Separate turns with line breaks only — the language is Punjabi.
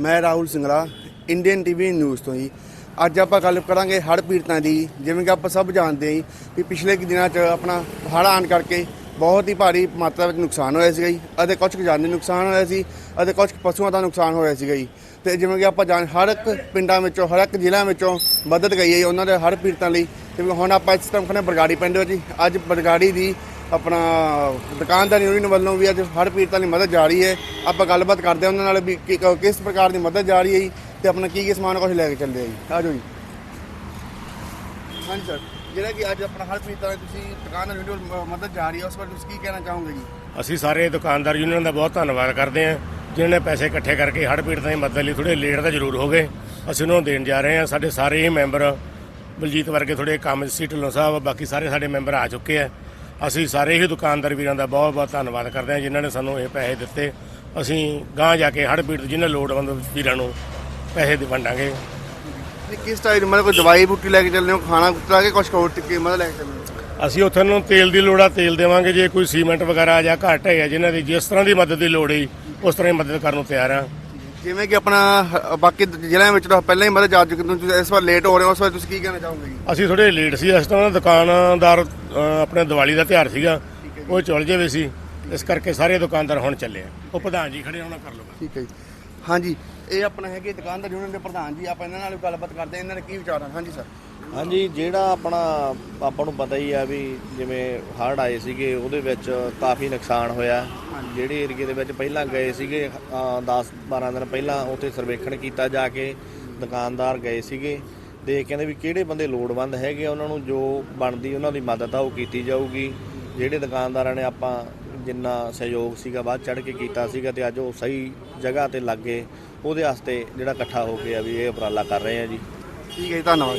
ਮੈਂ Rahul Singla Indian TV news ਤੋਂ ਜੀ। ਅੱਜ ਆਪਾਂ ਗੱਲ ਕਰਾਂਗੇ ਹੜ੍ਹ ਪੀੜਤਾਂ ਦੀ, ਜਿਵੇਂ ਕਿ ਆਪਾਂ ਸਭ ਜਾਣਦੇ ਹਾਂ ਜੀ ਪਿਛਲੇ ਕੁ ਦਿਨਾਂ 'ਚ ਆਪਣਾ ਹੜ੍ਹ ਆਉਣ ਕਰਕੇ ਬਹੁਤ ਹੀ ਭਾਰੀ ਮਾਤਰਾ ਵਿੱਚ ਨੁਕਸਾਨ ਹੋਇਆ ਸੀਗਾ ਜੀ, ਅਤੇ ਕੁਝ ਕੁ ਜਾਨੀ ਨੁਕਸਾਨ ਹੋਇਆ ਸੀ, ਅਤੇ ਕੁਝ ਕੁ ਪਸ਼ੂਆਂ ਦਾ ਨੁਕਸਾਨ ਹੋਇਆ ਸੀਗਾ ਜੀ। ਤੇ ਜਿਵੇਂ ਕਿ ਆਪਾਂ ਜਾਣ, ਹਰ ਇੱਕ ਪਿੰਡਾਂ ਵਿੱਚੋਂ, ਹਰ ਇੱਕ ਜ਼ਿਲ੍ਹਿਆਂ ਵਿੱਚੋਂ ਮਦਦ ਗਈ ਹੈ ਜੀ ਉਹਨਾਂ ਦੇ ਹੜ੍ਹ ਪੀੜਤਾਂ ਲਈ। ਜਿਵੇਂ ਹੁਣ ਆਪਾਂ ਇਸ ਟਾਈਮ ਖਨੇ ਬਰਗਾੜੀ ਪਿੰਡ ਵਿੱਚ ਅੱਜ ਬਰਗਾੜੀ ਦੀ ਆਪਣਾ ਦੁਕਾਨਦਾਰ ਯੂਨੀਅਨ ਵੱਲੋਂ ਵੀ ਅੱਜ ਹੜ੍ਹ ਪੀੜਤਾਂ ਦੀ ਮਦਦ ਜਾ ਰਹੀ ਹੈ। ਆਪਾਂ ਗੱਲਬਾਤ ਕਰਦੇ ਹਾਂ ਉਹਨਾਂ ਨਾਲ ਵੀ ਕਿ- ਕਿਸ ਪ੍ਰਕਾਰ ਦੀ ਮਦਦ ਜਾ ਰਹੀ ਹੈ ਜੀ ਤੇ ਆਪਣਾ ਕੀ ਕੀ ਸਮਾਨ ਕੁਝ ਲੈ ਕੇ ਚੱਲੇ ਆ ਜੀ। ਆਜੋ ਜੀ। ਹਾਂਜੀ ਸਰ, ਜਿਹੜਾ ਕਿ ਅੱਜ ਆਪਣਾ ਹਰ ਪੀੜਤਾਂ ਦੀ ਤੁਸੀਂ ਦੁਕਾਨਦਾਰ ਯੂਨੀਅਨ ਮਦਦ ਜਾ ਰਹੀ ਹੈ, ਉਸ ਬਾਰੇ ਤੁਸੀਂ ਕੀ ਕਹਿਣਾ ਚਾਹੋਗੇ ਜੀ?
ਅਸੀਂ ਸਾਰੇ ਦੁਕਾਨਦਾਰ ਯੂਨੀਅਨ ਦਾ ਬਹੁਤ ਧੰਨਵਾਦ ਕਰਦੇ ਹਾਂ, ਜਿਨ੍ਹਾਂ ਨੇ ਪੈਸੇ ਇਕੱਠੇ ਕਰਕੇ ਹੜ੍ਹ ਪੀੜਤਾਂ ਦੀ ਮਦਦ ਲਈ ਥੋੜੇ ਲੇਟ ਤਾਂ ਜ਼ਰੂਰ ਹੋ ਗਏ। ਅਸੀਂ ਉਹਨਾਂ ਨੂੰ ਦੇਣ ਜਾ ਰਹੇ ਹਾਂ। ਸਾਡੇ ਸਾਰੇ ਹੀ ਮੈਂਬਰ ਬਲਜੀਤ ਵਰਗੇ ਥੋੜੇ ਕੰਮ ਸੀ, ਢਿੱਲੋਂ ਸਾਹਿਬ, ਬਾਕੀ ਸਾਰੇ ਸਾਡੇ ਮੈਂਬਰ ਆ ਚੁੱਕੇ ਆ। ਅਸੀਂ ਸਾਰੇ ਹੀ ਦੁਕਾਨਦਾਰ ਵੀਰਾਂ ਦਾ ਬਹੁਤ ਬਹੁਤ ਧੰਨਵਾਦ ਕਰਦੇ ਹਾਂ ਜਿਨ੍ਹਾਂ ਨੇ ਸਾਨੂੰ ਇਹ ਪੈਸੇ ਦਿੱਤੇ। ਅਸੀਂ ਗਾਂਹ ਜਾ ਕੇ ਹੜ੍ਹ ਪੀੜਤ ਜਿਨ੍ਹਾਂ ਲੋੜਵੰਦ ਵੀਰਾਂ ਨੂੰ ਪੈਸੇ ਦੇ ਵੰਡਾਂਗੇ।
ਨਹੀਂ ਕਿਸ ਟਾਈਪ ਮਤਲਬ ਕੋਈ ਦਵਾਈ ਬੂਟੀ ਲੈ ਕੇ ਚੱਲਦੇ ਹੋ ਖਾਣਾ ਕੁੱਤਾ ਕੇ ਕੁਝ ਹੋਰ ਟਿੱਕੇ ਮਤਲਬ ਲੈ ਕੇ ਚੱਲਦੇ ਹੋ?
ਅਸੀਂ ਉੱਥੇ ਨੂੰ ਤੇਲ ਦੀ ਲੋੜ ਆ ਤੇਲ ਦੇਵਾਂਗੇ ਜੇ ਕੋਈ ਸੀਮੈਂਟ ਵਗੈਰਾ ਜਾਂ ਘੱਟ ਹੈ ਜਿਨ੍ਹਾਂ ਦੀ ਜਿਸ ਤਰ੍ਹਾਂ ਦੀ ਮਦਦ ਦੀ ਲੋੜ ਹੈ ਉਸ ਤਰ੍ਹਾਂ ਦੀ ਮਦਦ ਕਰਨ ਨੂੰ ਤਿਆਰ ਹਾਂ
ਜਿਵੇਂ ਕਿ ਆਪਣਾ ਹ- ਬਾਕੀ ਜ਼ਿਲ੍ਹਿਆਂ ਵਿੱਚ ਤਾਂ ਪਹਿਲਾਂ ਹੀ ਮਦਦ ਜਾ ਚੁੱਕੀ ਤੁਸੀਂ ਇਸ ਵਾਰ ਲੇਟ ਹੋ ਰਹੇ ਹੋ ਉਸ ਵਾਰ ਤੁਸੀਂ ਕੀ ਕਹਿਣਾ ਚਾਹੋਗੇ ਜੀ?
ਅਸੀਂ ਥੋੜੇ ਲੇਟ ਸੀ ਇਸ ਤਰ੍ਹਾਂ ਦੁਕਾਨਦਾਰ ਅ, ਆਪਣੇ ਦੀਵਾਲੀ ਦਾ ਤਿਉਹਾਰ ਸੀਗਾ ਉਹ ਚਲ ਜਾਵੇ ਸੀ ਇਸ ਕਰਕੇ ਸਾਰੇ ਦੁਕਾਨਦਾਰ ਹੁਣ ਚੱਲੇ ਆ। ਉਹ ਪ੍ਰਧਾਨ ਜੀ ਖੜੇ ਉਹਨਾਂ ਕਰ ਲਓ
ਠੀਕ ਹੈ ਜੀ। ਹਾਂਜੀ ਇਹ ਆਪਣਾ ਹੈਗੇ ਦੁਕਾਨਦਾਰ ਯੂਨੀਅਨ ਦੇ ਪ੍ਰਧਾਨ ਜੀ ਆਪਾਂ ਇਹਨਾਂ ਨਾਲ ਵੀ ਗੱਲਬਾਤ ਕਰਦੇ ਹਾਂ ਇਹਨਾਂ ਦੇ ਕੀ ਵਿਚਾਰ ਹਨ? ਹਾਂਜੀ ਸਰ।
ਹਾਂਜੀ ਜਿਹੜਾ ਆਪਣਾ ਆਪਾਂ ਨੂੰ ਪਤਾ ਹੀ ਆ ਵੀ ਜਿਵੇਂ ਹੜ੍ਹ ਆਏ ਸੀਗੇ ਉਹਦੇ ਵਿੱਚ ਕਾਫੀ ਨੁਕਸਾਨ ਹੋਇਆ। ਜਿਹੜੇ ਏਰੀਏ ਦੇ ਵਿੱਚ ਪਹਿਲਾਂ ਗਏ ਸੀਗੇ 10 12 ਦਿਨ ਪਹਿਲਾਂ ਉੱਥੇ ਸਰਵੇਖਣ ਕੀਤਾ ਜਾ ਕੇ ਦੁਕਾਨਦਾਰ ਗਏ ਸੀਗੇ। ਤੇ ਕਹਿੰਦੇ ਵੀ ਕਿਹੜੇ ਬੰਦੇ ਲੋੜਵੰਦ ਹੈਗੇ ਆ, ਉਹਨਾਂ ਨੂੰ ਜੋ ਬਣਦੀ ਉਹਨਾਂ ਦੀ ਮਦਦ ਆ ਉਹ ਕੀਤੀ ਜਾਊਗੀ। ਜਿਹੜੇ ਦੁਕਾਨਦਾਰਾਂ ਨੇ ਆਪਾਂ ਜਿੰਨਾ ਸਹਿਯੋਗ ਸੀਗਾ, ਬਾਅਦ ਚੜ ਕੇ ਕੀਤਾ ਸੀਗਾ ਤੇ ਅੱਜ ਉਹ ਸਹੀ ਜਗ੍ਹਾ ਤੇ ਲੱਗ ਗਏ। ਉਹਦੇ ਵਾਸਤੇ ਜਿਹੜਾ ਇਕੱਠਾ ਹੋ ਕੇ ਆ ਵੀ ਇਹ ਉਪਰਾਲਾ ਕਰ ਰਹੇ ਆ ਜੀ।
ਠੀਕ ਹੈ ਜੀ, ਧੰਨਵਾਦ।